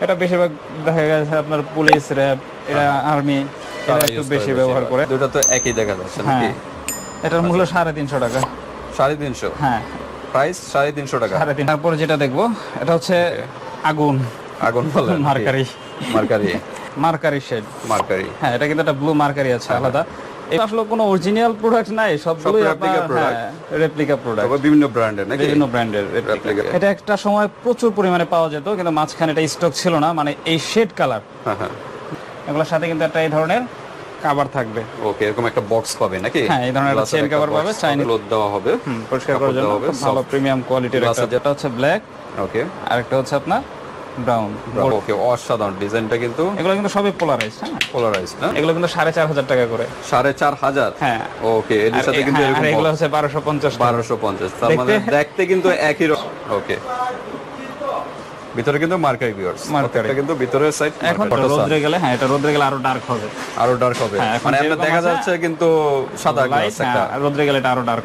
এটা বেশিরভাগ দেখা গেছে আপনার পুলিশ র্যাব এরা আর্মি এরা একটু বেশি ব্যবহার করে। দুটো তো একই দেখা যাচ্ছে নাকি? হ্যাঁ। এটার মূল্য সাড়ে তিনশো টাকা। সাড়ে তিনশো? হ্যাঁ। প্রাইস সাড়ে তিনশো টাকা? সাড়ে তিন তারপরে যেটা দেখব এটা হচ্ছে আগুন। আগুন বলে? Mercury. Mercury. Mercury shade. Mercury. হ্যাঁ এটা কিন্তু একটা ব্লু মার্কারি আছে আলাদা। এটা আসলে কোনো অরিজিনাল প্রোডাক্ট নাই সবগুলোই আপনার product। রেপ্লিকা প্রোডাক্ট বিভিন্ন ব্র্যান্ডের নাকি? বিভিন্ন ব্র্যান্ডের Replica। এটা একটা সময় প্রচুর পরিমাণে পাওয়া যেত কিন্তু মাঝখানে এটা স্টক ছিল না মানে এই শেড কালার হ্যাঁ হ্যাঁ। এগুলোর সাথে কিন্তু একটা এই ধরনের কাভার থাকবে। ওকে এরকম একটা বক্স পাবে নাকি? হ্যাঁ, এই ধরনের cover box পাবে, Chinese- লোড দেওয়া হবে। পরিষ্কার করার জন্য ভালো প্রিমিয়াম কোয়ালিটির একটা যেটা হচ্ছে ব্ল্যাক ওকে আর একটা হচ্ছে আপনার ব্রাউন ওকে অসাধারণ ডিজাইনটা কিন্তু এগুলো কিন্তু সবই পোলারাইজ হ্যাঁ? পোলারাইজ না? এগুলো কিন্তু সাড়ে চার হাজার টাকা করে। সাড়ে চার হাজার? হ্যাঁ। ওকে এর সাথে কিন্তু হ্যাঁ, এরকম এগুলো হচ্ছে বারোশো পঞ্চাশ বারোশো পঞ্চাশ তার মানে দেখতে- কিন্তু একই রকম। ওকে ভিতরে কিন্তু মার্কারি ভিউয়ার্স Mercury। কিন্তু ভিতরের সাইড এখন রোদ্রে গেলে হ্যাঁ এটা রোদ্রে গেলে আরও ডার্ক হবে। আরও ডার্ক হবে। হ্যাঁ, এখন মানে আপনার দেখা যাচ্ছে কিন্তু সাদা গ্লাস একটা। রোদ্রে গেলে এটা আরও ডার্ক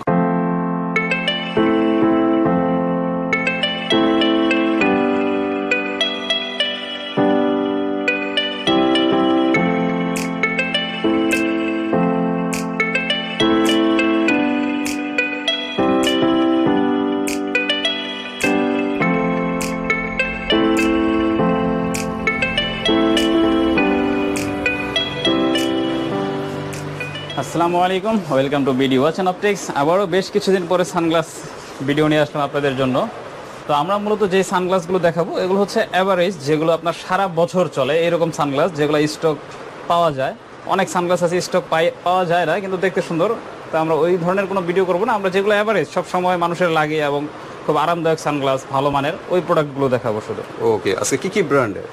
আসসালামু আলাইকুম। Welcome to BD watch and optics আবারও বেশ কিছুদিন পরে সানগ্লাস ভিডিও নিয়ে আসলাম আপনাদের জন্য। তো আমরা মূলত যে সানগ্লাসগুলো দেখাবো, এগুলো হচ্ছে অ্যাভারেজ যেগুলো আপনার সারা বছর চলে। এরকম সানগ্লাস যেগুলো স্টক পাওয়া যায়। অনেক সানগ্লাস আছে স্টক পাই পাওয়া যায় না, কিন্তু দেখতে সুন্দর। তো আমরা ওই ধরনের কোনো ভিডিও করব না। আমরা যেগুলো অ্যাভারেজ সব সময় মানুষের লাগে এবং খুব আরামদায়ক সানগ্লাস, ভালো মানের, ওই প্রোডাক্টগুলো দেখাবো শুধু। ওকে আজকে কি কি ব্র্যান্ডের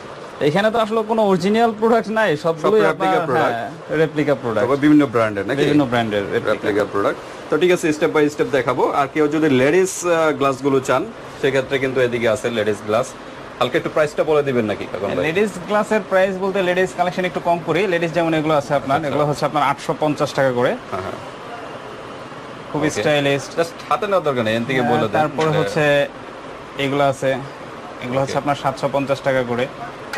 এখানে তো আসলে কোনো অরিজিনাল প্রোডাক্ট নাই সবগুলোই replica আপনার product। রেপ্লিকা প্রোডাক্ট তবে বিভিন্ন ব্র্যান্ডের নাকি? বিভিন্ন ব্র্যান্ডের রেপ্লিকা প্রোডাক্ট তো ঠিক আছে স্টেপ বাই স্টেপ দেখাবো। আর কেউ যদি লেডিস গ্লাসগুলো চান সেক্ষেত্রে কিন্তু এদিকে আছে লেডিস গ্লাস হালকা একটু প্রাইসটা বলে দিবেন নাকি লেডিস গ্লাসের প্রাইস বলতে লেডিস কালেকশন একটু কম করি। লেডিস যেমন এগুলো আছে আপনার এগুলো হচ্ছে আপনার আটশো পঞ্চাশ টাকা করে। হ্যাঁ হ্যাঁ। খুবই স্টাইলিশ জাস্ট হাতে নেওয়ার দরকার নেই এন থেকে বলে দেন। হ্যাঁ, তারপরে হচ্ছে এগুলো আছে। এগুলো হচ্ছে আপনার সাতশো পঞ্চাশ টাকা করে।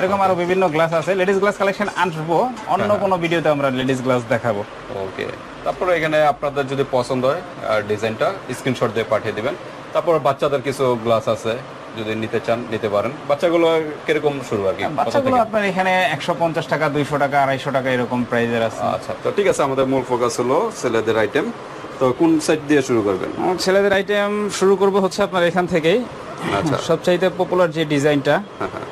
এরকম আরও বিভিন্ন গ্লাস আছে। লেডিস গ্লাস কালেকশন আনব। অন্য হ্যাঁ, কোনো ভিডিওতে আমরা লেডিস গ্লাস দেখাবো। ওকে তারপর এখানে আপনাদের যদি পছন্দ হয় ডিজাইনটা স্ক্রিনশট দিয়ে পাঠিয়ে দিবেন। তারপর বাচ্চাদের কিছু গ্লাস আছে যদি নিতে চান নিতে পারেন। বাচ্চাগুলো কীরকম শুরু আর কি? বাচ্চাগুলো আপনার এখানে একশো পঞ্চাশ টাকা দুইশো টাকা আড়াইশো টাকা এরকম প্রাইজের আছে। আচ্ছা তো ঠিক আছে আমাদের মূল ফোকাস হলো ছেলেদের আইটেম তো কোন সাইড দিয়ে শুরু করবেন? ছেলেদের আইটেম শুরু করব হচ্ছে আপনার এখান থেকেই। আচ্ছা। সবচাইতে পপুলার যে ডিজাইনটা হ্যাঁ হ্যাঁ।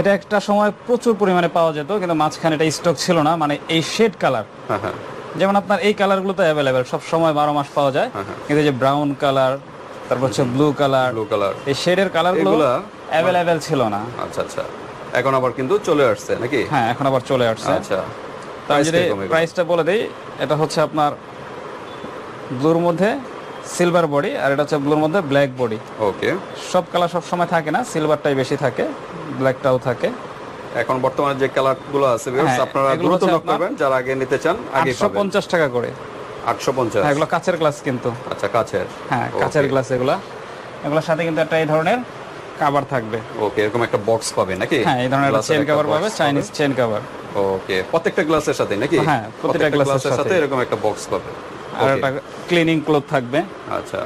এটা একটা সময় প্রচুর পরিমাণে পাওয়া যেত কিন্তু মাঝখানে এটা স্টক ছিল না মানে এই শেড কালার হ্যাঁ হ্যাঁ। যেমন আপনার এই কালারগুলো তো অ্যাভেলেবেল সব সময় বারো মাস পাওয়া যায়। হ্যাঁ। কিন্তু যে ব্রাউন কালার তারপর হচ্ছে ব্লু কালার ব্লু কালার এই শেডের কালারগুলো অ্যাভেলেবেল ছিল না। আচ্ছা আচ্ছা। এখন আবার কিন্তু চলে আসছে নাকি? হ্যাঁ এখন আবার চলে আসছে। আচ্ছা। তো যদি প্রাইসটা বলে দিই এটা হচ্ছে আপনার ব্লুর মধ্যে সিলভার বডি আর এটা হচ্ছে ব্লুর মধ্যে ব্ল্যাক বডি ওকে সব কালার সব সময় থাকে না সিলভারটাই বেশি থাকে ব্ল্যাকটাও থাকে। এখন বর্তমানে যে কালারগুলো আছে হ্যাঁ, আপনারা দ্রুত নক করবেন যারা আগে নিতে চান আগে আটশো পাবেন পঞ্চাশ টাকা করে। আটশো পঞ্চাশ। হ্যাঁ এগুলো কাচের গ্লাস কিন্তু। আচ্ছা কাছের হ্যাঁ কাচের গ্লাস এগুলা। এগুলোর সাথে কিন্তু একটা এই ধরনের কাভার থাকবে। ওকে এরকম একটা বক্স পাবে নাকি? হ্যাঁ এই ধরনের চেন কাভার পাবে চাইনিজ চেন কাভার ওকে প্রত্যেকটা গ্লাসের সাথে নাকি? হ্যাঁ, প্রত্যেকটা গ্লাসের সাথে। এরকম একটা বক্স পাবে। আর একটা ক্লিনিং ক্লোথ থাকবে। আচ্ছা।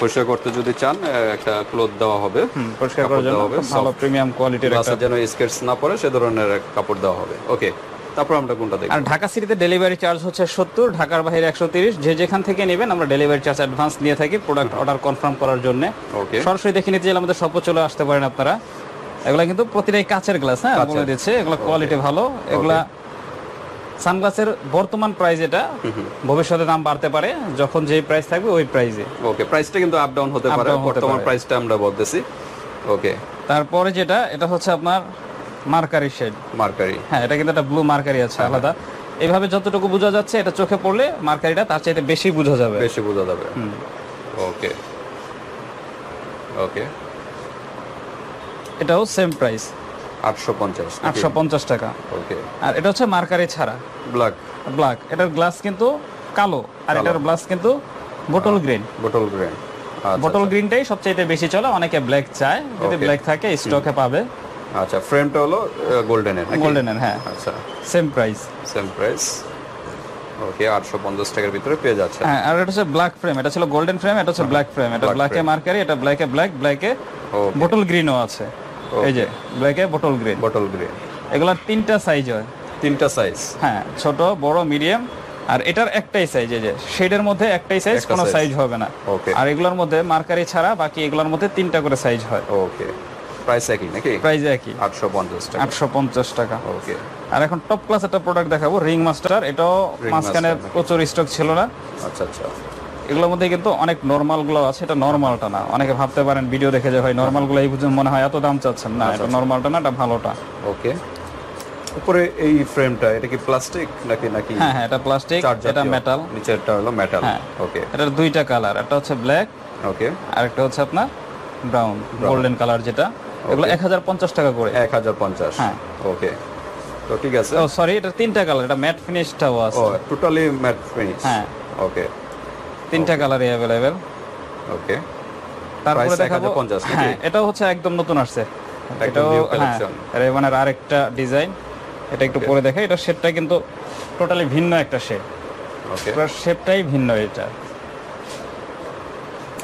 পরিষ্কার করতে যদি চান একটা ক্লোথ দেওয়া হবে। পরিষ্কার করার জন্য ভালো প্রিমিয়াম কোয়ালিটির একটা যেন স্কেটস না পড়ে সে ধরনের কাপড় দেওয়া হবে। ওকে তারপর আমরা কোনটা দেখব? আর ঢাকা সিটিতে ডেলিভারি চার্জ হচ্ছে সত্তর ঢাকার বাইরে একশো তিরিশ। যে যেখান থেকে নেবেন আমরা ডেলিভারি চার্জ অ্যাডভান্স নিয়ে থাকি প্রোডাক্ট অর্ডার কনফার্ম করার জন্য। ওকে সরাসরি দেখে নিতে চাইলে আমাদের সব চলে আসতে পারেন আপনারা। এগুলা কিন্তু প্রতিটাই কাচের গ্লাস হ্যাঁ? বলে দিচ্ছে এগুলো কোয়ালিটি ভালো। এগুলা সানগ্লাসের বর্তমান প্রাইস এটা ভবিষ্যতে দাম বাড়তে পারে যখন যে প্রাইস থাকবে ওই প্রাইসে ওকে প্রাইসটা কিন্তু আপ ডাউন হতে পারে বর্তমান প্রাইসটা আমরা বলতেছি। ওকে তারপরে যেটা এটা হচ্ছে আপনার মার্কারি শেড। মার্কারি। হ্যাঁ এটা কিন্তু একটা ব্লু মার্কারি আছে আলাদা। এইভাবে যতটুকু বোঝা যাচ্ছে এটা চোখে পড়লে মার্কারিটা তার চাইতে বেশি বোঝা যাবে। বেশি বোঝা যাবে। ওকে ওকে এটাও সেম প্রাইস আটশো পঞ্চাশ আটশো পঞ্চাশ টাকা। ওকে। আর এটা হচ্ছে মার্কারি ছাড়া। ব্ল্যাক। ব্ল্যাক। এটার গ্লাস কিন্তু কালো। আর এটার গ্লাস কিন্তু বোটল গ্রিন। Bottle grain. আচ্ছা, আচ্ছা। গ্রিনটাই সবচাইতে বেশি চলে অনেকে ব্ল্যাক চায়। যদি ব্ল্যাক থাকে স্টকে পাবে। আচ্ছা ফ্রেমটা হলো গোল্ডেনের গোল্ডেনের হ্যাঁ। আচ্ছা। Same price. Same price. Okay আটশো পঞ্চাশ টাকার ভিতরে পেয়ে যাচ্ছে। হ্যাঁ আর এটা হচ্ছে ব্ল্যাক ফ্রেম। এটা ছিল গোল্ডেন ফ্রেম এটা হচ্ছে ব্ল্যাক ফ্রেম। এটা ব্ল্যাকে মার্কারি এটা ব্ল্যাকে ব্ল্যাক ব্ল্যাকে বোতল গ্রিনও আছে। এই যে ব্ল্যাকে বোতল গ্রিন বটল গ্রিন এগুলোর তিনটা সাইজ হয়। তিনটা সাইজ হ্যাঁ ছোট বড় মিডিয়াম আর এটার একটাই সাইজ এই যে শেডের মধ্যে একটাই সাইজ কোনো সাইজ হবে না. আর এগুলোর মধ্যে মার্কারি ছাড়া বাকি এগুলোর মধ্যে তিনটা করে সাইজ হয়। ওকে প্রাইস একই নাকি? প্রাইস একই। আটশো পঞ্চাশ টাকা। আটশো পঞ্চাশ টাকা। ওকে আর এখন টপ ক্লাস একটা প্রোডাক্ট দেখাবো রিং মাস্টার এটাও মাঝখানে প্রচুর স্টক ছিল না। আচ্ছা আচ্ছা। এগুলোর মধ্যে কিন্তু অনেক নর্মালগুলো আছে এটা নর্মালটা না। অনেকে ভাবতে পারেন ভিডিও দেখে যে হয় নর্মালগুলো এই বুঝে মনে হয় এত দাম চাচ্ছেন। না এটা নর্মালটা না এটা ভালোটা। ওকে উপরে এই ফ্রেমটা এটা কি প্লাস্টিক নাকি নাকি হ্যাঁ হ্যাঁ এটা প্লাস্টিক এটা? মেটাল নিচেরটা হলো মেটাল হ্যাঁ। ওকে এটার দুইটা কালার একটা হচ্ছে ব্ল্যাক ওকে আর একটা হচ্ছে আপনার ব্রাউন গোল্ডেন কালার যেটা। এগুলো এক হাজার পঞ্চাশ টাকা করে। এক হাজার পঞ্চাশ। হ্যাঁ। ওকে তো ঠিক আছে। ও সরি এটা তিনটা কালার এটা ম্যাট ফিনিশটাও ও আছে। টোটালি ম্যাট ফিনিশ হ্যাঁ। ওকে তিনটা কালারই অ্যাভেলেবেল ওকে তারপরে দেখাবো 1050 নাকি? হ্যাঁ এটাও হচ্ছে একদম নতুন আসছে। এটাও হ্যাঁ। রেবানের আরেকটা ডিজাইন এটা একটু পরে দেখে এটা শেপটা কিন্তু টোটালি ভিন্ন একটা শেপ ওকে শেপটাই ভিন্ন এটা।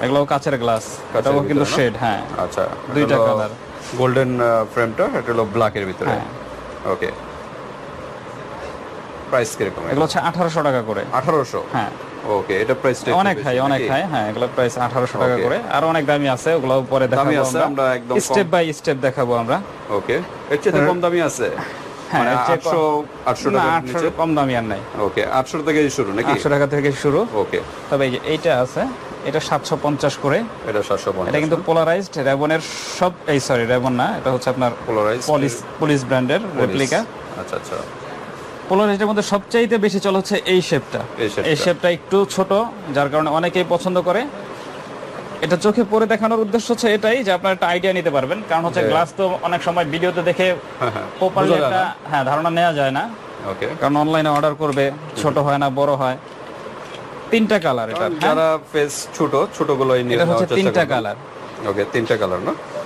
এগুলো কাচের গ্লাস এটাও কিন্তু শেড হ্যাঁ। আচ্ছা দুইটা কালার গোল্ডেন ফ্রেমটা এটা হলো ব্ল্যাকের ভিতরে। হ্যাঁ। ওকে প্রাইস কীরকম এগুলো হচ্ছে আঠারোশো টাকা করে। আঠারোশো? হ্যাঁ। ওকে এটা প্রাইসটা অনেক হাই অনেক হাই হ্যাঁ এগুলো প্রাইস আঠারোশো টাকা করে। আর অনেক দামি আছে ওগুলো পরে দেখাবো আছে, আমরা। একদম স্টেপ বাই স্টেপ দেখাবো আমরা। ওকে এর চেয়ে কম দামি আছে? হ্যাঁ, মানে কম দামি আর নাই। ওকে আটশো থেকে শুরু নাকি? আটশো টাকা থেকে শুরু। ওকে তবে এইটা আছে এটা সাতশো পঞ্চাশ করে। এটা সাতশো এটা কিন্তু পোলারাইজড রেবনের সব এই সরি রেবন না এটা হচ্ছে আপনার পোলারাইজ পুলিশ ব্র্যান্ডের রেপ্লিকা আচ্ছা আচ্ছা। পোলারাইজের মধ্যে সবচাইতে বেশি চল হচ্ছে এই শেপটা। এই। শেপটা। একটু ছোট যার কারণে অনেকেই পছন্দ করে। এটা চোখে পরে দেখানোর উদ্দেশ্য হচ্ছে এটাই যে আপনার একটা আইডিয়া নিতে পারবেন। কারণ হচ্ছে গ্লাস তো অনেক সময় ভিডিওতে দেখে হ্যাঁ হ্যাঁ। প্রপারলি একটা হ্যাঁ ধারণা নেওয়া যায় না। ওকে কারণ অনলাইনে অর্ডার করবে ছোট হয় না বড় হয়। তিনটা কালার এটা হ্যাঁ? যারা ফেস ছোট ছোট গুলোই নিয়ে নেওয়ার তিনটা কালার ওকে তিনটা কালার না? হ্যাঁ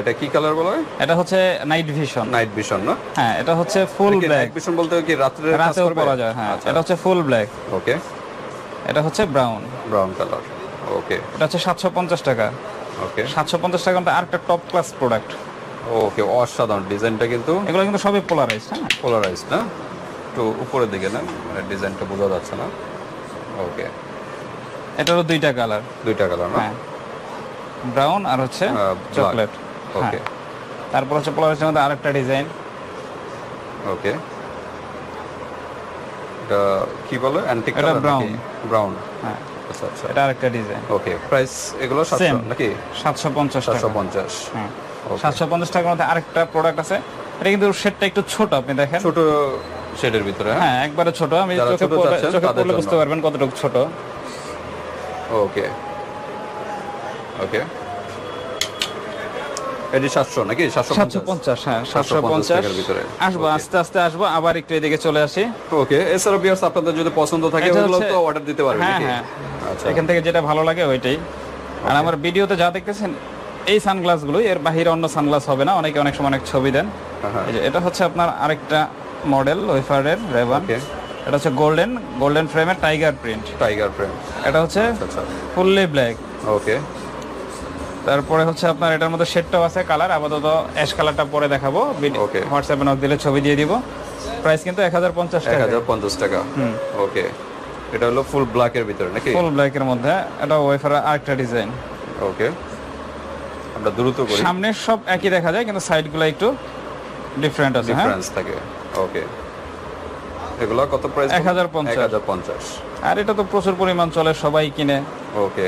এটা কি কালার বলা? হয় এটা হচ্ছে নাইট ভিশন নাইট ভিশন না? হ্যাঁ এটা হচ্ছে ফুল ব্ল্যাক নাইট ভিশন বলতে কি রাতেও করবে? পরা যায় হ্যাঁ। আচ্ছা। এটা হচ্ছে ফুল ব্ল্যাক ওকে এটা হচ্ছে ব্রাউন ব্রাউন কালার ওকে এটা হচ্ছে সাতশো পঞ্চাশ টাকা। ওকে সাতশো পঞ্চাশ টাকা মধ্যে আরেকটা টপ ক্লাস প্রোডাক্ট ওকে অসাধারণ ডিজাইনটা কিন্তু এগুলো কিন্তু সবই পোলারাইজ হ্যাঁ। পোলারাইজ না? একটু উপরের দিকে না মানে ডিজাইনটা বোঝা যাচ্ছে না। ওকে এটারও দুইটা কালার দুইটা কালার না? হ্যাঁ। ব্রাউন আর হচ্ছে চকলেট। ওকে তারপর হচ্ছে পোলারাইজের মধ্যে আরেকটা ডিজাইন। ওকে এটা কি বলে? Antique colour brown। ব্রাউন হ্যাঁ। আচ্ছা আচ্ছা। এটা আরেকটা ডিজাইন। ওকে প্রাইস এগুলো সাতশো Same। নাকি? সাতশো পঞ্চাশ সাতশো টাকা পঞ্চাশ। হ্যাঁ। Okay. সাতশো পঞ্চাশ টাকার মধ্যে আরেকটা প্রোডাক্ট আছে। এটা কিন্তু শেডটা একটু ছোট আপনি দেখেন। ছোট শেডের ভিতরে হ্যাঁ? হ্যাঁ একবারে ছোট। আমি চোখে পড়লে বুঝতে পারবেন কতটুকু ছোট। ওকে ওকে এটি সাতশো নাকি? সাতশো সাতশো পঞ্চাশ হ্যাঁ সাতশো 750 ভিতরে। আসব আস্তে আস্তে আসব আবার একটু এদিকে চলে আসি। ওকে এছাড়া বিয়ার্স আপনাদের যদি পছন্দ থাকে ওগুলো তো অর্ডার দিতে পারবেন হ্যাঁ হ্যাঁ। আচ্ছা। এখান থেকে যেটা ভালো লাগে ওইটাই। আর আমার ভিডিওতে যা দেখতেছেন এই সানগ্লাসগুলো এর বাহিরে অন্য সানগ্লাস হবে না অনেকে অনেক সময় অনেক ছবি দেন। যে এটা হচ্ছে আপনার আরেকটা মডেল ওয়েফারের ওকে এটা হচ্ছে গোল্ডেন গোল্ডেন ফ্রেমের টাইগার প্রিন্ট টাইগার ফ্রেম এটা হচ্ছে ফুললি ব্ল্যাক ওকে তারপরে হচ্ছে আপনার এটার মধ্যে শেডটাও আছে কালার আপাতত অ্যাশ কালারটা পরে দেখাবো. হোয়াটসঅ্যাপে নক দিলে ছবি দিয়ে দিব। প্রাইস কিন্তু এক হাজার পঞ্চাশ টাকা। হাজার পঞ্চাশ টাকা। ওকে এটা হলো ফুল ব্ল্যাকের ভিতরে নাকি? ফুল ব্ল্যাকের মধ্যে। এটা ওয়েফার আরেকটা ডিজাইন ওকে আমরা দ্রুত করি। সামনের সব একই দেখা যায় কিন্তু সাইডগুলো একটু ডিফারেন্ট আছে হ্যাঁ? ডিফারেন্স থাকে। ওকে এগুলো কত প্রাইস 1050 এক হাজার পঞ্চাশ। আর এটা তো প্রচুর পরিমাণ চলে সবাই কিনে। ওকে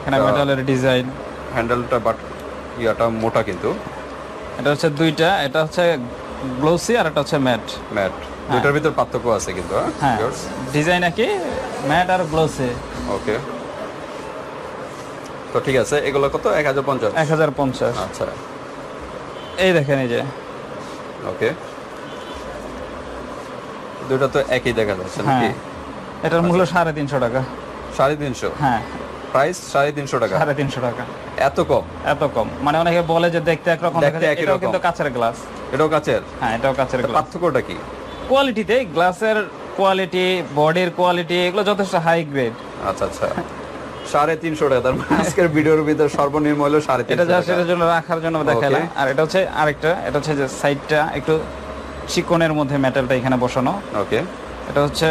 এখানে মেটালের ডিজাইন হ্যান্ডেলটা বাট ইয়াটা মোটা কিন্তু। এটা হচ্ছে দুইটা এটা হচ্ছে গ্লোসি আর এটা হচ্ছে ম্যাট। ম্যাট দুইটার ভিতর পার্থক্য আছে কিন্তু হ্যাঁ? হ্যাঁ ডিজাইন একই ম্যাট আর গ্লোসি। ওকে। তো ঠিক আছে এগুলো কত? এক হাজার পঞ্চাশ। এক হাজার পঞ্চাশ। আচ্ছা। এই দেখেন এই যে। ওকে। দুইটা তো একই দেখা যাচ্ছে হ্যাঁ। নাকি এটার মূল্য সাড়ে তিনশো টাকা। সাড়ে তিনশো? হ্যাঁ। প্রাইস সাড়ে তিনশো টাকা। সাড়ে তিনশো টাকা। এত কম? এত কম। মানে অনেকে বলে যে দেখতে একরকম দেখা দেখতে এটাও কিন্তু কাঁচের গ্লাস এটাও কাছের হ্যাঁ এটাও কাঁচের গ্লাস পার্থক্যটা কি? কোয়ালিটিতে গ্লাসের কোয়ালিটি বডির কোয়ালিটি এগুলো যথেষ্ট হাই গ্রেড আচ্ছা আচ্ছা। সাড়ে তিনশো টাকা তার মানে আজকের ভিডিওর ভিতরে সর্বনিম্ন হলো সাড়ে এটা টাকা। এটার জন্য রাখার জন্য দেখালাম। আর এটা হচ্ছে আরেকটা এটা হচ্ছে যে সাইডটা একটু চিকনের মধ্যে মেটালটা এখানে বসানো। ওকে এটা হচ্ছে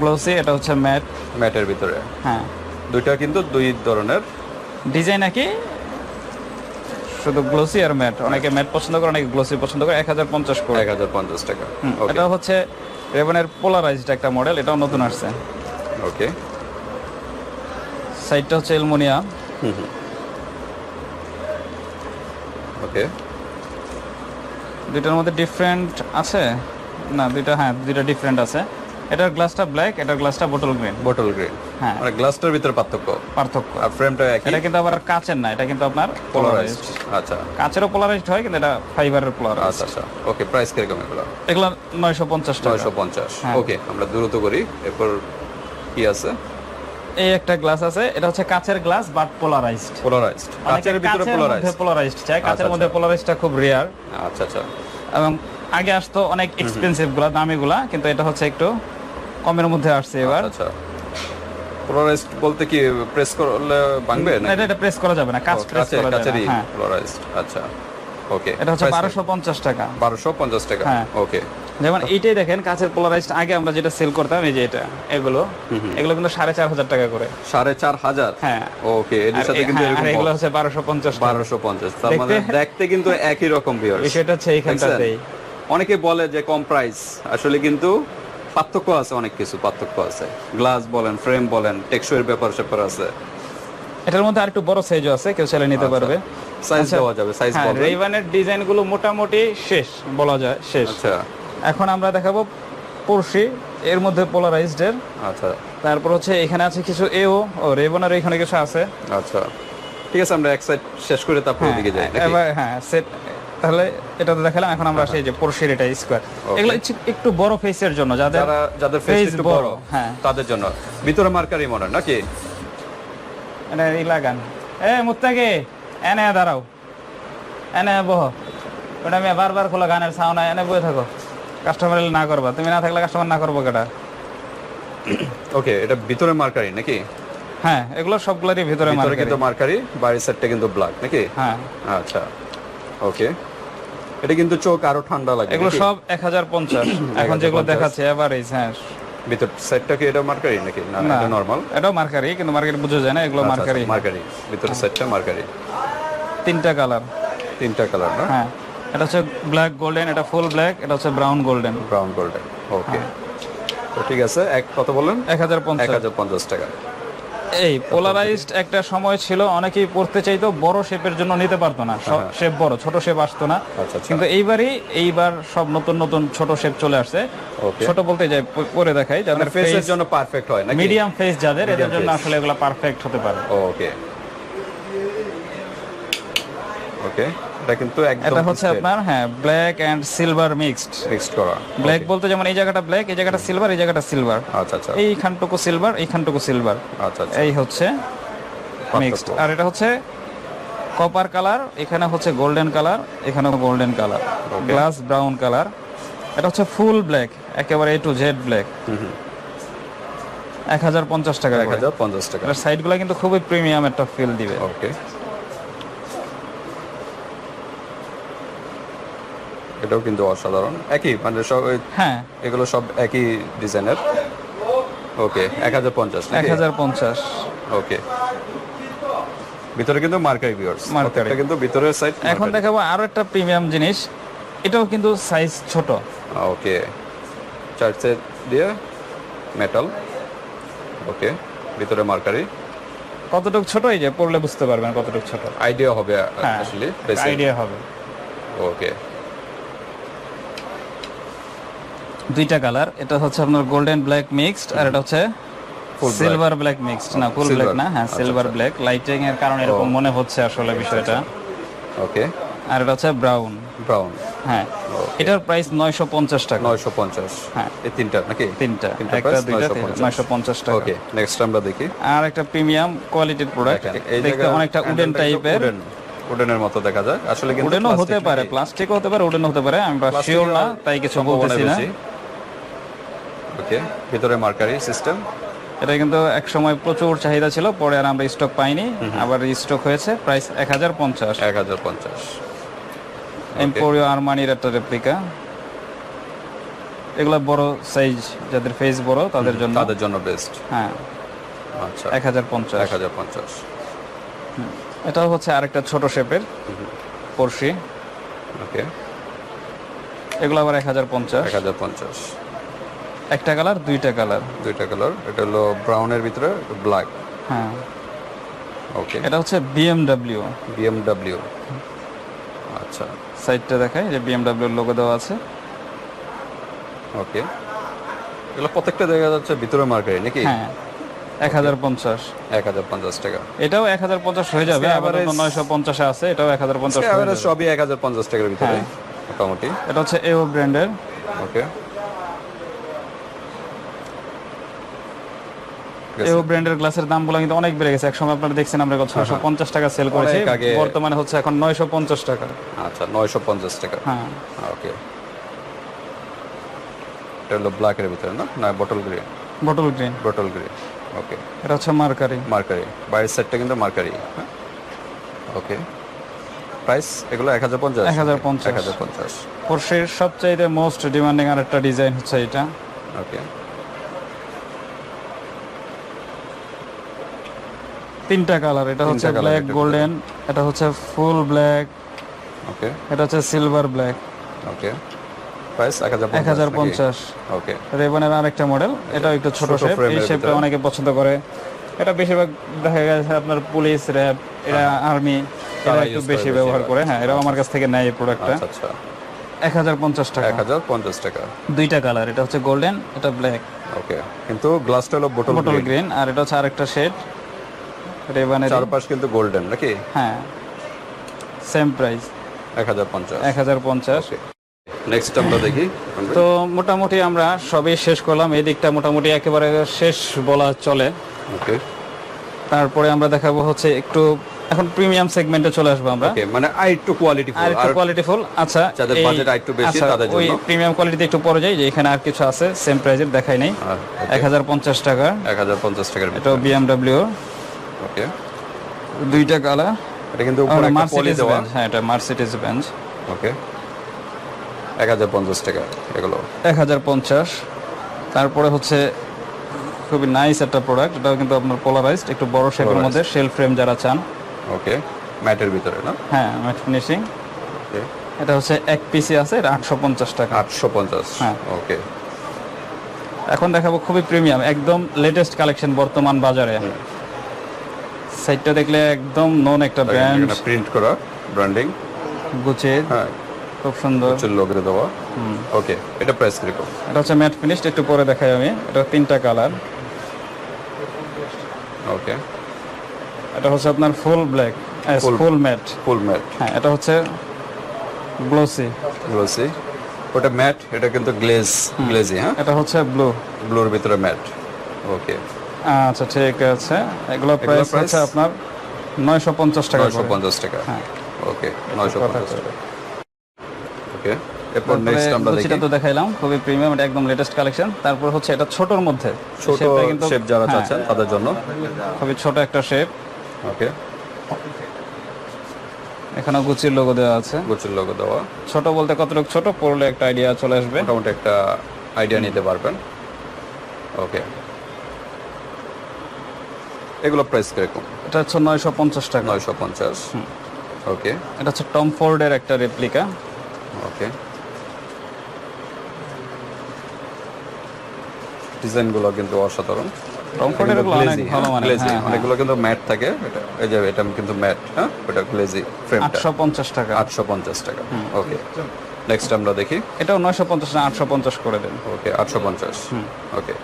গ্লোসি এটা হচ্ছে ম্যাট ম্যাটের ভিতরে। হ্যাঁ। দুইটা কিন্তু দুই ধরনের। ডিজাইন নাকি? শুধু গ্লোসি আর ম্যাট অনেকে ম্যাট পছন্দ করে অনেকে গ্লোসি পছন্দ করে। এক হাজার পঞ্চাশ করে। এক হাজার পঞ্চাশ টাকা। এটা হচ্ছে রেভনের পোলারাইজড একটা মডেল এটাও নতুন আসছে। ওকে সাইডটা হচ্ছে অ্যালুমিনিয়াম ওকে দুইটার মধ্যে ডিফারেন্ট আছে? না দুইটা হ্যাঁ দুইটা ডিফারেন্ট আছে। এটার গ্লাসটা ব্ল্যাক এটার গ্লাসটা বোতল গ্রিন বোটল গ্রিন হ্যাঁ। মানে গ্লাসটার ভিতরে পার্থক্য। পার্থক্য। আর ফ্রেমটা একই। এটা কিন্তু আবার কাচের না এটা কিন্তু আপনার পোলারাইজড আচ্ছা। কাচেরও পোলারাইজড হয় কিন্তু এটা ফাইবারের পোলারাইজড আচ্ছা আচ্ছা। ওকে প্রাইস কীরকম এগুলো? এগুলো নয়শো পঞ্চাশ টাকা। নয়শো পঞ্চাশ। হ্যাঁ। ওকে আমরা দ্রুত করি। এরপর কি আছে? এই একটা গ্লাস আছে এটা হচ্ছে কাচের গ্লাস বাট পোলারাইজড পোলারাইজড কাচের ভিতরে পোলারাইজড পোলারাইজড চাই কাচের আচ্ছা, মধ্যে আচ্ছা। পোলারাইজডটা খুব রেয়ার আচ্ছা আচ্ছা। এবং আগে আসতো অনেক এক্সপেন্সিভগুলা দামি গুলা কিন্তু এটা হচ্ছে একটু কমের মধ্যে আসছে এবার। আচ্ছা। পোলারাইজড বলতে কি প্রেস করলে ভাঙবে না, এটা প্রেস করা যাবে না কাচ প্রেস করা যাবে না হ্যাঁ। পোলারাইজড আচ্ছা ওকে এটা হচ্ছে বারোশো পঞ্চাশ টাকা। বারোশো পঞ্চাশ টাকা হ্যাঁ। ওকে যেমন এইটাই দেখেন কাচের পোলারাইজড আগে আমরা যেটা সেল করতাম এই যে এটা এগুলো এগুলো কিন্তু সাড়ে চার হাজার টাকা করে। সাড়ে চার হাজার? হ্যাঁ। ওকে এর সাথে কিন্তু হ্যাঁ, এরকম এগুলো হচ্ছে বারোশো পঞ্চাশ বারোশো পঞ্চাশ তার মানে দেখতে- দেখতে কিন্তু একই রকম ভিউয়ার্স বিষয়টা হচ্ছে এইখানটাতেই। অনেকে বলে যে কম প্রাইস আসলে কিন্তু পার্থক্য আছে অনেক কিছু পার্থক্য আছে। গ্লাস বলেন ফ্রেম বলেন টেকসইয়ের ব্যাপার স্যাপার আছে। এটার মধ্যে আর একটু বড় সাইজও আছে কেউ চাইলে নিতে পারবে। সাইজ দেওয়া যাবে সাইজ হ্যাঁ বলবেন। রেইবানের ডিজাইনগুলো মোটামুটি শেষ বলা যায় শেষ। আচ্ছা। এখন আমরা দেখাবো পড়শি এর মধ্যে পোলারাইজড এর আচ্ছা। তারপর হচ্ছে এখানে আছে কিছু এও ও রেবনের এখানে কিছু আছে। আচ্ছা। ঠিক আছে আমরা এক সাইড শেষ করে তারপর ওদিকে যাই এবার হ্যাঁ সেট তাহলে এটা তো দেখালাম এখন আমরা সেই যে পড়শির এটা স্কোয়ার এগুলো একটু বড় ফেসের জন্য যাদের যাদের ফেস একটু বড়, হ্যাঁ। তাদের জন্য। ভিতরে মার্কারি মনে হয় নাকি? এটা ই লাগান। এ মুত্তাকি এনে দাঁড়াও। এনে বহ। ওটা আমি বারবার খোলা গানের সাউন্ড এনে বয়ে থাকো। কাস্টমার না করবা। তুমি না থাকলে কাস্টমার না করব কেটা? ওকে এটা ভিতরে মার্কারি নাকি? হ্যাঁ এগুলো সবগুলোরই ভিতরে ভিতরে মার্কেট কিন্তু মার্কারি বাইরের সাইডটা কিন্তু ব্ল্যাক নাকি? হ্যাঁ। আচ্ছা। ওকে এটা কিন্তু চোখ আরও ঠান্ডা লাগে এগুলো সব এক হাজার পঞ্চাশ। এখন যেগুলো দেখাচ্ছে এভারেজ হ্যাঁ। ভিতর সাইডটা কি এটা মার্কারি নাকি? না এটা নরমাল এটাও মার্কারি কিন্তু মার্কেট বুঝে যায় না এগুলো মার্কারি মার্কারি ভিতরের সাইডটা মার্কারি তিনটা কালার তিনটা কালার না? হ্যাঁ। এটা হচ্ছে ব্ল্যাক গোল্ডেন এটা ফুল ব্ল্যাক এটা হচ্ছে brown golden brown golden okay তো ঠিক আছে এক কত বললেন? এক হাজার পঞ্চাশ টাকা। এই পোলারাইজড একটা সময় ছিল অনেকেই পড়তে চাইতো বড় শেপের জন্য নিতে পারতো না। সব শেপ বড় ছোট শেপ আসতো না। হ্যাঁ। আচ্ছা, আচ্ছা। কিন্তু এইবারই এইবার সব নতুন নতুন ছোট শেপ চলে আসছে। ছোট বলতে যাই পরে দেখাই মানে যাদের ফেসের জন্য পারফেক্ট হয় নাকি? মিডিয়াম ফেস যাদের এদের জন্য। আসলে এগুলো পারফেক্ট হতে পারে। ওকে ওকে এটা কিন্তু একদম এটা হচ্ছে আপনার হ্যাঁ black and silver mixed mixed করা ব্ল্যাক বলতে যেমন এই জায়গাটা ব্ল্যাক এই জায়গাটা সিলভার এই জায়গাটা সিলভার আচ্ছা আচ্ছা। এইখানটুকু সিলভার এইখানটুকু সিলভার আচ্ছা আচ্ছা। এই হচ্ছে মিক্সড আর এটা হচ্ছে কপার কালার এখানে হচ্ছে গোল্ডেন কালার এখানেও golden colour glass brown colour এটা হচ্ছে ফুল ব্ল্যাক একেবারে এ টু জেড ব্ল্যাক এক হাজার পঞ্চাশ টাকা এক হাজার পঞ্চাশ টাকা। সাইডগুলো কিন্তু খুবই প্রিমিয়াম একটা ফিল দিবে। ওকে এটাও কিন্তু অসাধারণ। একই মানে সব হ্যাঁ। এগুলো সব একই ডিজাইনের? ওকে এক হাজার পঞ্চাশ এক হাজার পঞ্চাশ। ওকে। ভিতরে কিন্তু মার্কারি ভিউয়ার্স। এটা কিন্তু ভিতরের সাইড এখন দেখাবো আরও একটা প্রিমিয়াম জিনিস। এটাও কিন্তু সাইজ ছোট। ওকে। চার সেট দিয়ে মেটাল ওকে ভিতরে মার্কারি কতটুকু ছোট? এই যে পড়লে বুঝতে পারবেন কতটুকু ছোট। আইডিয়া হবে হ্যাঁ আসলে আইডিয়া হবে। ওকে। দুইটা কালার। এটা হচ্ছে আপনার গোল্ডেন ব্ল্যাক মিক্সড আর এটা হচ্ছে সিলভার ব্ল্যাক মিক্সড না ফুল ব্ল্যাক না হ্যাঁ সিলভার। ব্ল্যাক লাইটিং এর কারণে এরকম মনে হচ্ছে আসলে বিষয়টা। ওকে। আর এটা হচ্ছে ব্রাউন ব্রাউন হ্যাঁ। এটার প্রাইস নয়শো পঞ্চাশ টাকা। নয়শো পঞ্চাশ। হ্যাঁ। এই তিনটা নাকি? তিনটা। একটা দুইটা 950 নয়শো পঞ্চাশ। টাকা। ওকে নেক্সট আমরা দেখি। আর একটা প্রিমিয়াম কোয়ালিটির প্রোডাক্ট এই দেখতে অনেকটা উডেন টাইপের wooden-এর মতো দেখা যায়। আসলে কিন্তু উডেনও হতে পারে? প্লাস্টিকও হতে পারে উডেন হতে পারে। আমরা Plastic শিওর না তাই কিছু বলতেছি না। ওকে ভিতরে মার্কারি সিস্টেম এটা কিন্তু এক সময় প্রচুর চাহিদা ছিল পরে আর আমরা স্টক পাইনি। আবার স্টক হয়েছে প্রাইস এক হাজার পঞ্চাশ। এক হাজার পঞ্চাশ। এম্পোরিও আরমানির একটা রেপ্লিকা এগুলা বড় সাইজ যাদের ফেস বড় তাদের জন্য। তাদের জন্য বেস্ট হ্যাঁ। আচ্ছা। এক হাজার পঞ্চাশ। এক হাজার পঞ্চাশ। এটাও হচ্ছে আরেকটা ছোট শেপের পড়শি ওকে এগুলো আবার এক হাজার পঞ্চাশ। এক হাজার পঞ্চাশ। একটা কালার দুইটা কালার। দুইটা কালার এটা হলো ব্রাউনের ভিতরে ব্ল্যাক হ্যাঁ। ওকে এটা হচ্ছে বিএমডাব্লিউ বিএমডাব্লিউ আচ্ছা। সাইডটা দেখায় যে বিএমডাব্লিউর লোগো দেওয়া আছে। ওকে এগুলো প্রত্যেকটা দেখা যাচ্ছে ভিতরে মার্কারি নাকি? হ্যাঁ। এক হাজার পঞ্চাশ। এক হাজার পঞ্চাশ টাকা। এটাও এক হাজার পঞ্চাশ হয়ে যাবে আবার নয়শো পঞ্চাশে আছে এটাও এক হাজার পঞ্চাশ। সবই এক হাজার পঞ্চাশ টাকার ভিতরে হ্যাঁ। মোটামুটি। এটা হচ্ছে এও ব্র্যান্ডের ওকে এও ব্র্যান্ডের গ্লাসের দামগুলো কিন্তু অনেক বেড়ে গেছে। একসময় আপনারা দেখছেন আমরা ছয়শো পঞ্চাশ টাকা সেল করেছি। হ্যাঁ, বর্তমানে হচ্ছে এখন টাকা। আচ্ছা টাকা। হ্যাঁ। ওকে। এটা হলো ব্ল্যাকের ভিতরে না? না bottle green bottle green bottle green okay. এটা হচ্ছে মার্কারি। মার্কারি। বাইরের সেটটা কিন্তু মার্কারি ওকে। প্রাইস এগুলো এক হাজার পঞ্চাশ। 1050 এক হাজার পঞ্চাশ। পোর্শের সবচাইতে মোস্ট ডিমান্ডিং আর একটা ডিজাইন হচ্ছে এটা। ওকে। তিনটা কালার এটা হচ্ছে ব্ল্যাক গোল্ডেন এটা হচ্ছে ফুল ব্ল্যাক ওকে এটা হচ্ছে সিলভার ব্ল্যাক ওকে প্রাইস এক হাজার এক হাজার পঞ্চাশ। ওকে রেবনের আরেকটা মডেল এটাও একটু ছোট শেপ এই শেপটা অনেকে পছন্দ করে। এটা বেশিরভাগ দেখা গেছে আপনার পুলিশ র্যাব এরা আর্মি এরা তারা একটু বেশি ব্যবহার করে। হ্যাঁ এরাও আমার কাছ থেকে নেয় এই প্রোডাক্টটা আচ্ছা আচ্ছা। এক হাজার পঞ্চাশ টাকা। এক হাজার পঞ্চাশ টাকা। দুইটা কালার এটা হচ্ছে গোল্ডেন এটা ব্ল্যাক ওকে কিন্তু গ্লাসটা হলো বোটল বটল গ্রিন আর এটা হচ্ছে আরেকটা শেড রেবানের চারপাশ কিন্তু গোল্ডেন নাকি? হ্যাঁ। সেম প্রাইস এক হাজার পঞ্চাশ। এক হাজার পঞ্চাশ। নেক্সট আমরা দেখি। তো মোটামুটি আমরা সবই শেষ করলাম। এই দিকটা মোটামুটি একেবারে শেষ বলা চলে। ওকে তারপরে আমরা দেখাবো হচ্ছে একটু এখন প্রিমিয়াম সেগমেন্টে চলে আসব আমরা। ওকে মানে আই টু কোয়ালিটি ফুল আর কোয়ালিটি ফুল আচ্ছা যাদের এই- budget আরেকটু বেশি আচ্ছা, তাদের ওই প্রিমিয়াম কোয়ালিটিতে একটু পরে যাই যে এখানে আর কিছু আছে সেম প্রাইজের দেখাই নাই। এক হাজার পঞ্চাশ টাকা। এক হাজার পঞ্চাশ টাকার এটাও বিএমডাব্লিউ ওকে। দুইটা কালার। এটা কিন্তু উপরে একটা পলি দেওয়া। হ্যাঁ এটা মার্সিডিজ বেঞ্চ ওকে। এক হাজার পঞ্চাশ টাকা এগুলো। এক হাজার পঞ্চাশ। তারপরে হচ্ছে খুবই নাইস একটা প্রোডাক্ট এটাও কিন্তু আপনার পোলারাইজড একটু বড় শেপের মধ্যে শেল ফ্রেম যারা চান। ওকে ম্যাটের ভিতরে না? হ্যাঁ ম্যাট ফিনিশিং ওকে। এটা হচ্ছে এক পিসি আছে এটা আটশো পঞ্চাশ টাকা। আটশো পঞ্চাশ হ্যাঁ। ওকে। এখন দেখাবো খুবই প্রিমিয়াম একদম লেটেস্ট কালেকশন বর্তমান বাজারে। সাইটটা দেখলে একদম নন একটা ব্র্যান্ড প্রিন্ট করা ব্র্যান্ডিং গুচে হ্যাঁ। খুব সুন্দর। হচ্ছে লোগরে দেওয়া। ওকে এটা প্রাইস কীরকম? এটা হচ্ছে ম্যাট ফিনিশড একটু পরে দেখাই আমি। এটা তিনটা কালার ওকে এটা হচ্ছে আপনার full black full matte full matte হ্যাঁ এটা হচ্ছে গ্লোসি গ্লোসি ওটা ম্যাট এটা কিন্তু গ্লেজ গ্লেজি হ্যাঁ? এটা হচ্ছে ব্লু ব্লুর ভিতরে ম্যাট ওকে আচ্ছা ঠিক আছে। এগুলো প্রাইস? হচ্ছে আপনার নয়শো পঞ্চাশ টাকা নয়শো করে পঞ্চাশ টাকা। হ্যাঁ। ওকে নয়শো কথা পঞ্চাশ করে। টাকা। ওকে এরপর নেক্সট আমরা দেখি। তো দেখাইলাম খুবই প্রিমিয়াম এটা একদম লেটেস্ট কালেকশন তারপর হচ্ছে এটা ছোটর মধ্যে। ছোট শেপ যারা হ্যাঁ, চাচ্ছেন তাদের জন্য। খুবই ছোট একটা শেপ ওকে এখানে গুচির লোগো দেওয়া আছে। গোচের লোগো দেওয়া। ছোট বলতে কতটুকু ছোট পড়লে একটা আইডিয়া চলে আসবে। মোটামুটি একটা আইডিয়া নিতে পারবেন। ওকে এগুলো প্রাইস কীরকম? এটা হচ্ছে নয়শো পঞ্চাশ টাকা। নয়শো পঞ্চাশ। ওকে এটা হচ্ছে টম ফোর্ডের একটা রেপ্লিকা ওকে ডিজাইনগুলো কিন্তু অসাধারণ। অনেক ভালো মানে। অনেকগুলো কিন্তু ম্যাট থাকে। এটা এই যে এটা কিন্তু ম্যাট হ্যাঁ? ওটা গ্লেজি ফ্রেমটা আটশো পঞ্চাশ টাকা। আটশো পঞ্চাশ টাকা। ওকে নেক্সট আমরা দেখি। নয়শো পঞ্চাশ না আটশো পঞ্চাশ করে দেন। ওকে আটশো পঞ্চাশ। ওকে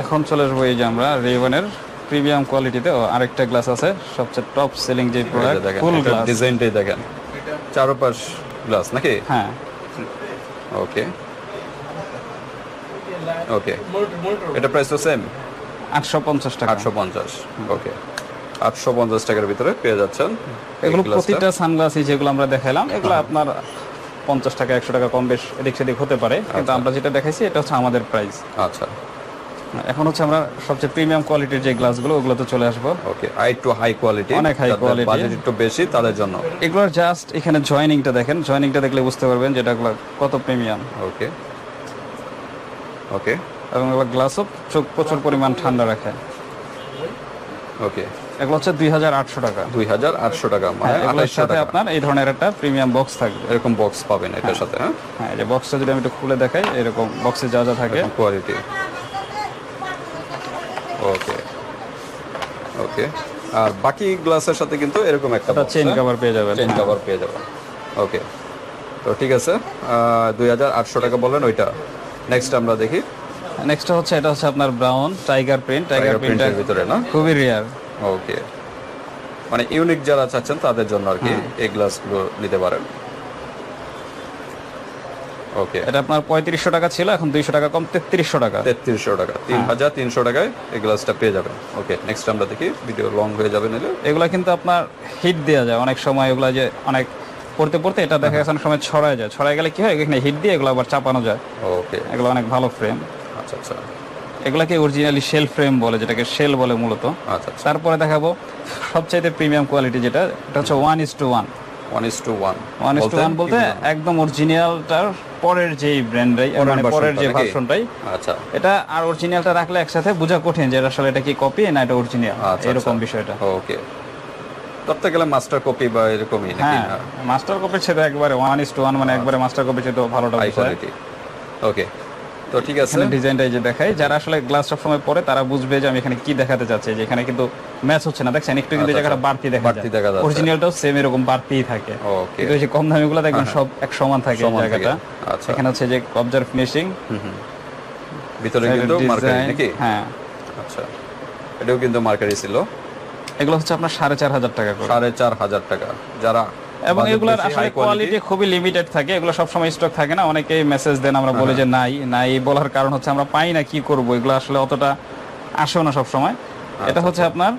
এখন চলে আসব এই যে আমরা রেভনের প্রিমিয়াম কোয়ালিটিতে আরেকটা গ্লাস আছে সবচেয়ে টপ সেলিং যে প্রোডাক্ট ফুল গ্লাস ডিজাইনটাই দেখেন। চারপাশ গ্লাস নাকি? হ্যাঁ। ওকে ওকে এটা প্রাইস তো সেম আটশো পঞ্চাশ টাকা। আটশো পঞ্চাশ। ওকে আটশো পঞ্চাশ টাকার ভিতরে পেয়ে যাচ্ছেন এগুলো প্রতিটা সানগ্লাসই যেগুলো আমরা দেখাইলাম এগুলো আপনার পঞ্চাশ টাকা একশো টাকা কম বেশ এদিক সেদিক হতে পারে কিন্তু আমরা যেটা দেখাইছি এটা হচ্ছে আমাদের প্রাইস আচ্ছা। এখন হচ্ছে আমরা সবচেয়ে প্রিমিয়াম কোয়ালিটির যে গ্লাসগুলো ওগুলোতে চলে আসব। Okay high to high quality অনেক high quality। বাজেট একটু বেশি তাদের জন্য। এগুলোর জাস্ট এখানে জয়নিংটা দেখেন। জয়নিংটা দেখলে বুঝতে পারবেন যে এটাগুলো কত প্রিমিয়াম ওকে ওকে এবং এগুলো গ্লাসও চোখ প্রচুর পরিমাণ ঠান্ডা রাখে। ওকে এগুলো হচ্ছে দুই হাজার আটশো টাকা। দুই হাজার আটশো টাকা মানে হ্যাঁ, এগুলোর সাথে আপনার এই ধরনের একটা প্রিমিয়াম বক্স থাকবে। এরকম বক্স পাবেন এটার সাথে হ্যাঁ? হ্যাঁ এই যে বক্সটা যদি আমি একটু খুলে দেখাই এরকম বক্সে যা যা থাকে। কোয়ালিটি ওকে ওকে আর বাকি গ্লাসের সাথে কিন্তু এরকম একটা চেন কভার পেয়ে যাবেন। চেন হ্যাঁ। কভার পেয়ে যাবেন। ওকে তো ঠিক আছে দুই হাজার আটশো টাকা বললেন ওইটা। নেক্সট আমরা দেখি। নেক্সট হচ্ছে এটা হচ্ছে আপনার ব্রাউন টাইগার প্রিন্ট টাইগার প্রিন্টের ভিতরে না? খুবই রেয়ার ওকে মানে ইউনিক যারা চাচ্ছেন তাদের জন্য আর কি হ্যাঁ। এই গ্লাসগুলো নিতে পারেন। ওকে এটা আপনার পঁয়ত্রিশশো টাকা ছিল এখন দুইশো টাকা কম তেত্রিশশো টাকা। তেত্রিশশো টাকা তিন হ্যাঁ। হাজার তিনশো টাকায় এই গ্লাসটা পেয়ে যাবেন। ওকে নেক্সট আমরা দেখি ভিডিও লং হয়ে যাবে নিলে এগুলা কিন্তু আপনার হিট দেওয়া যায় অনেক সময় এগুলা যে অনেক পড়তে পড়তে এটা দেখা গেছে অনেক সময় ছড়ায় যায়। ছড়ায় গেলে কি হয় এখানে হিট দিয়ে এগুলো আবার চাপানো যায়। ওকে এগুলো অনেক ভালো ফ্রেম আচ্ছা আচ্ছা। এগুলাকে অরিজিনালি শেল ফ্রেম বলে যেটাকে শেল বলে মূলত। আচ্ছা আচ্ছা। তারপরে দেখাবো সবচাইতে প্রিমিয়াম কোয়ালিটি যেটা এটা হচ্ছে ওয়ান ইস টু ওয়ান বলতে একদম অরিজিনালটার পরের ব্র্যান্ডটাই মানে পরের যে ভার্সনটাই আচ্ছা। এটা আর অরিজিনালটা রাখলে একসাথে বোঝা কঠিন যে আসলে এটা কি কপি না এটা অরিজিনাল আচ্ছা, এরকম আচ্ছা। বিষয়টা ওকে গেলে মাস্টার কপি বা এরকমই নাকি? মাস্টার কপির সাথে একবারে ওয়ান ইস টু ওয়ান মানে একবারে মাস্টার কপির সাথে ভালোটা ওকে তো ঠিক আছে। ডিজাইনটা এই যে দেখাই যারা আসলে গ্লাস সব সময় পরে তারা বুঝবে যে আমি এখানে কি দেখাতে চাচ্ছি। যে এখানে কিন্তু ম্যাচ হচ্ছে না। দেখছেন একটু কিন্তু আচ্ছা, জায়গাটা বাড়তি দেখা বাড়তি দেখা যাচ্ছে। অরিজিনালটাও সেম এরকম বাড়তিই থাকে। ওকে কিন্তু এই যে কম দামিগুলো দেখবেন সব এক সমান থাকে। জায়গাটা। আচ্ছা। এখানে হচ্ছে যে কবজার ফিনিশিং ভিতরে কিন্তু মার্কারি নাকি? হ্যাঁ। আচ্ছা। এটাও কিন্তু মার্কারি ছিল। এগুলো হচ্ছে আপনার সাড়ে চার হাজার টাকা করে। সাড়ে চার হাজার টাকা। যারা এবং এগুলোর আসলে কোয়ালিটি খুবই লিমিটেড থাকে। এগুলো সব সময় স্টক থাকে না অনেকেই মেসেজ দেন আমরা বলি যে নাই নাই বলার কারণ হচ্ছে আমরা পাই না কি করব এগুলো আসলে অতটা আসেও না সব সময় আচ্ছা, এটা হচ্ছে আপনার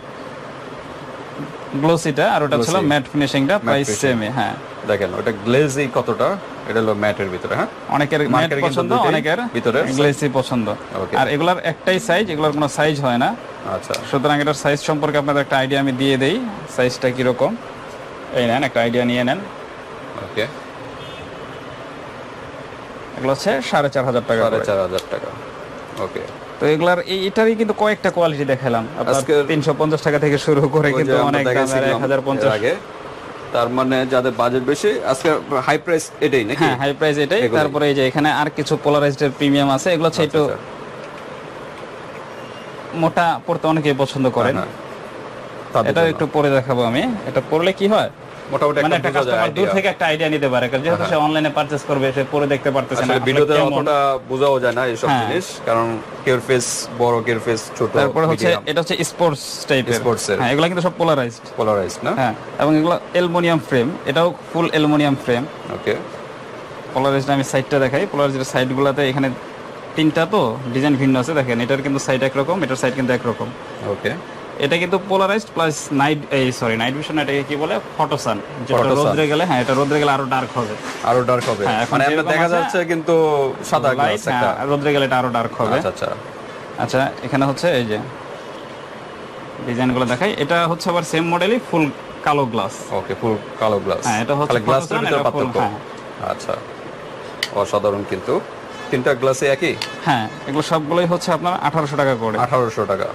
গ্লোসিটা আর ওটা ছিল ম্যাট ফিনিশিংটা প্রাইস। সেমই হ্যাঁ। দেখেন ওটা গ্লেজি কতটা? এটা হলো ম্যাটের ভিতরে হ্যাঁ? অনেকের ম্যাট পছন্দ অনেকের ভিতরের। গ্লেসি পছন্দ। আর এগুলার একটাই সাইজ এগুলোর কোনো সাইজ হয় না। আচ্ছা। সুতরাং এটার সাইজ সম্পর্কে আপনাদের একটা আইডিয়া আমি দিয়ে দেই সাইজটা কীরকম। এই নেন একটা আইডিয়া নিয়ে নেন। ওকে। এগুলো হচ্ছে সাড়ে চার হাজার টাকা সাড়ে চার হাজার টাকা। ওকে। তো এগুলার এটারই কিন্তু কয়েকটা কোয়ালিটি দেখালাম। আপনার তিনশো পঞ্চাশ টাকা থেকে শুরু করে কিন্তু অনেক এক হাজার পঞ্চাশ। আগে তার মানে যাদের বাজেট বেশি আজকে হাই প্রাইস এটাই নাকি? হ্যাঁ হাই প্রাইস এটাই। তারপরে এই যে এখানে আর কিছু পোলারাইজড এর প্রিমিয়াম আছে। এগুলো হচ্ছে একটু আচ্ছা, মোটা পড়তে অনেকেই পছন্দ করেন। হ্যাঁ, এটাও একটু পরে দেখাবো আমি। এটা পড়লে কি হয়? মোটামুটি মানে একটা একটা বোঝা যায় কাস্টমার দূর থেকে একটা আইডিয়া নিতে পারে কারণ যেহেতু সে অনলাইনে পারচেজ করবে সে পরে দেখতে পারতেছে না। আসলে আসলে ভিডিওতে অতটা বোঝাও যায় না এইসব হ্যাঁ। জিনিস কারণ কেউর ফেস বড় কেউর ফেস ছোট তারপরে হচ্ছে এটা হচ্ছে স্পোর্টস টাইপের Sports হ্যাঁ এগুলো কিন্তু সব পোলারাইজড না? হ্যাঁ এবং এগুলো অ্যালুমিনিয়াম ফ্রেম এটাও full aluminium frame okay polarised আমি সাইডটা দেখাই। পোলারাইজড সাইডগুলোতে এখানে তিনটা তো ডিজাইন ভিন্ন আছে দেখেন এটার কিন্তু সাইড একরকম এটার সাইড কিন্তু একরকম। ওকে এটা কিন্তু পোলারাইজড প্লাস নাইট এই সরি নাইট ভিশন এটাকে কি বলে? ফটোসান যেটা। রোদ্রে গেলে হ্যাঁ এটা রোদ্রে গেলে আরও ডার্ক হবে। আরও ডার্ক হবে। হ্যাঁ, এখন মানে আমরা দেখা যাচ্ছে কিন্তু সাদা গ্লাস একটা। রোদ্রে গেলে এটা আরও ডার্ক হবে। আচ্ছা আচ্ছা। আচ্ছা এখানে হচ্ছে এই যে ডিজাইনগুলো দেখাই। এটা হচ্ছে আবার সেম মডেলই ফুল কালো গ্লাস ওকে ফুল কালো গ্লাস হ্যাঁ, এটা হচ্ছে গ্লাসের ভিতরে পার্থক্য। হ্যাঁ। আচ্ছা অসাধারণ কিন্তু। তিনটা গ্লাসে একই? হ্যাঁ এগুলো সবগুলোই হচ্ছে আপনার আঠারোশো টাকা করে। আঠারোশো টাকা।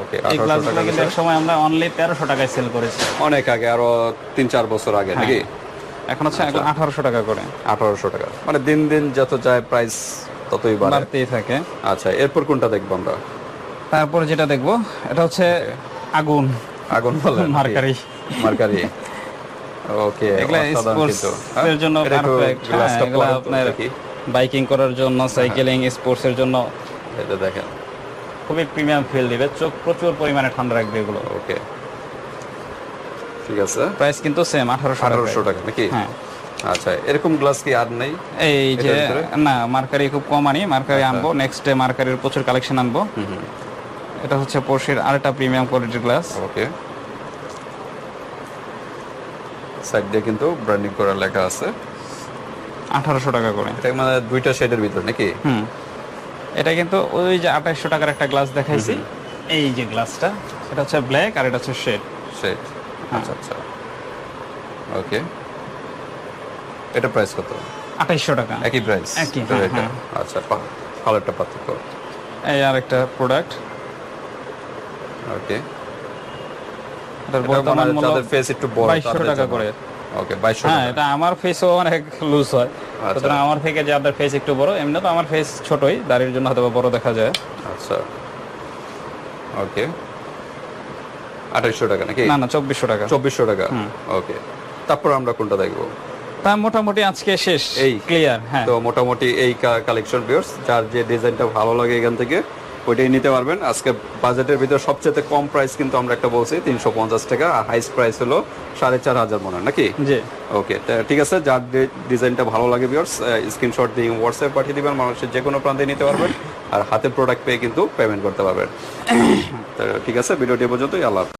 ওকে এই গ্লাসগুলো কিন্তু এক সময় আমরা অনলি তেরোশো টাকায় সেল করেছি। অনেক আগে আরও তিন চার বছর আগে হ্যাঁ। নাকি? এখন হচ্ছে আঠারোশো টাকা করে। আঠারোশো টাকা। মানে দিন দিন যত যায় প্রাইস ততই বাড়তেই থাকে। আচ্ছা এরপর কোনটা দেখব আমরা? তারপরে যেটা দেখব এটা হচ্ছে আগুন। আগুন বলে মার্কারি। মার্কারি। ওকে এগুলা স্পোর্টস এর জন্য পারফেক্ট এগুলো আপনার বাইকিং করার জন্য সাইকেলিং স্পোর্টস এর জন্য। এটা দেখেন। খুবই প্রিমিয়াম ফিল দিবে। চোখ প্রচুর পরিমাণে ঠান্ডা রাখবে এগুলো। ওকে। ঠিক আছে। প্রাইস কিন্তু সেম আঠারোশো আঠারোশো টাকা নাকি? হ্যাঁ। আচ্ছা এরকম গ্লাস কি আর নেই? এই যে না মার্কারি খুব কম আনি। মার্কারি আনব নেক্সট ডে মার্কারির প্রচুর কালেকশন আনব। এটা হচ্ছে পোর্শের আরেকটা প্রিমিয়াম কোয়ালিটির গ্লাস ওকে। সাইড দিয়ে কিন্তু ব্র্যান্ডিং করা লেখা আছে। আঠারোশো টাকা করে। এটা মানে দুইটা শেডের ভিতর নাকি? হুম। এটা কিন্তু ওই যে আঠাইশশো টাকার একটা গ্লাস দেখাইছি। এই যে গ্লাসটা এটা হচ্ছে ব্ল্যাক আর এটা হচ্ছে শেড শেড হ্যাঁ। আচ্ছা আচ্ছা। ওকে এটা প্রাইস কত? আঠাইশশো টাকা। একই প্রাইস একই, হ্যাঁ, হ্যাঁ। আচ্ছা কালারটা পার্থক্য। এই আর একটা প্রোডাক্ট ওকে এটার বর্তমান মূল্য ফেস একটু বড় 2200 টাকা করে। ওকে 2200 হ্যাঁ এটা আমার ফেসও অনেক লুজ হয়। আচ্ছা। সুতরাং আমার থেকে ফেস একটু বড় এমনি তো আমার ফেস ছোটই দাড়ির জন্য হয়তো বড় দেখা যায়। আচ্ছা। ওকে 2800 টাকা নাকি? না না চব্বিশশো টাকা। 2400 টাকা। ওকে তারপর আমরা কোনটা দেখব? তা মোটামুটি আজকে শেষ। এই? ক্লিয়ার হ্যাঁ। তো মোটামুটি এই কালেকশন ভিউয়ার্স যার যে ডিজাইনটা ভালো লাগে এখান থেকে ওইটাই নিতে পারবেন। আজকে বাজেটের ভিতরে সবচেয়ে কম প্রাইস কিন্তু আমরা একটা বলছি তিনশো পঞ্চাশ টাকা। আর হাইস্ট প্রাইস হলো সাড়ে চার হাজার মনে হয় নাকি? জি। ওকে ঠিক আছে যার ডিজাইনটা ভালো লাগে বিয়ার্স স্ক্রিনশট দিয়ে হোয়াটসঅ্যাপ পাঠিয়ে দিবেন মানুষের যে কোনো প্রান্তে নিতে পারবেন। আর হাতে প্রোডাক্ট পেয়ে কিন্তু পেমেন্ট করতে পারবেন। তো ঠিক আছে ভিডিওটি পর্যন্তই আল্লাহ।